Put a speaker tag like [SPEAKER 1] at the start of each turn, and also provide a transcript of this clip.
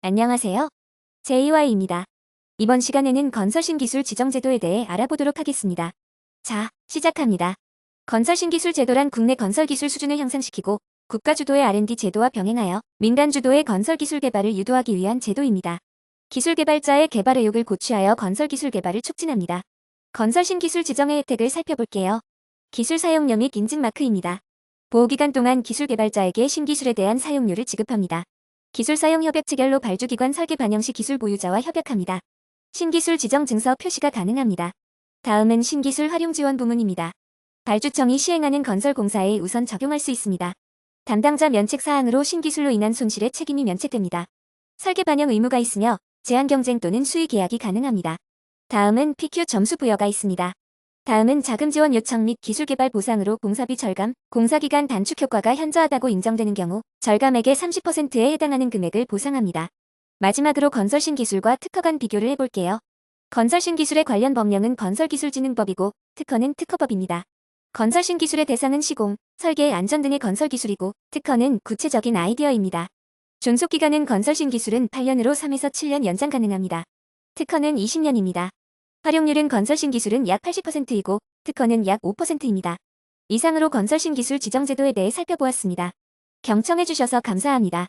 [SPEAKER 1] 안녕하세요. JY입니다. 이번 시간에는 건설신기술 지정제도에 대해 알아보도록 하겠습니다. 자, 시작합니다. 건설신기술 제도란 국내 건설기술 수준을 향상시키고 국가 주도의 R&D 제도와 병행하여 민간 주도의 건설기술 개발을 유도하기 위한 제도입니다. 기술 개발자의 개발 의욕을 고취하여 건설기술 개발을 촉진합니다. 건설신기술 지정의 혜택을 살펴볼게요. 기술 사용료 및 인증 마크입니다. 보호기간 동안 기술 개발자에게 신기술에 대한 사용료를 지급합니다. 기술 사용 협약 체결로 발주기관 설계 반영 시 기술 보유자와 협약합니다. 신기술 지정 증서 표시가 가능합니다. 다음은 신기술 활용 지원 부문입니다. 발주청이 시행하는 건설 공사에 우선 적용할 수 있습니다. 담당자 면책 사항으로 신기술로 인한 손실의 책임이 면책됩니다. 설계 반영 의무가 있으며 제한 경쟁 또는 수의 계약이 가능합니다. 다음은 PQ 점수 부여가 있습니다. 다음은 자금 지원 요청 및 기술 개발 보상으로 공사비 절감, 공사기간 단축 효과가 현저하다고 인정되는 경우 절감액의 30%에 해당하는 금액을 보상합니다. 마지막으로 건설신 기술과 특허 간 비교를 해볼게요. 건설신 기술의 관련 법령은 건설기술진흥법이고 특허는 특허법입니다. 건설신 기술의 대상은 시공, 설계, 안전 등의 건설기술이고 특허는 구체적인 아이디어입니다. 존속기간은 건설신 기술은 8년으로 3에서 7년 연장 가능합니다. 특허는 20년입니다. 활용률은 건설 신기술은 약 80%이고 특허는 약 5%입니다. 이상으로 건설 신기술 지정제도에 대해 살펴보았습니다. 경청해주셔서 감사합니다.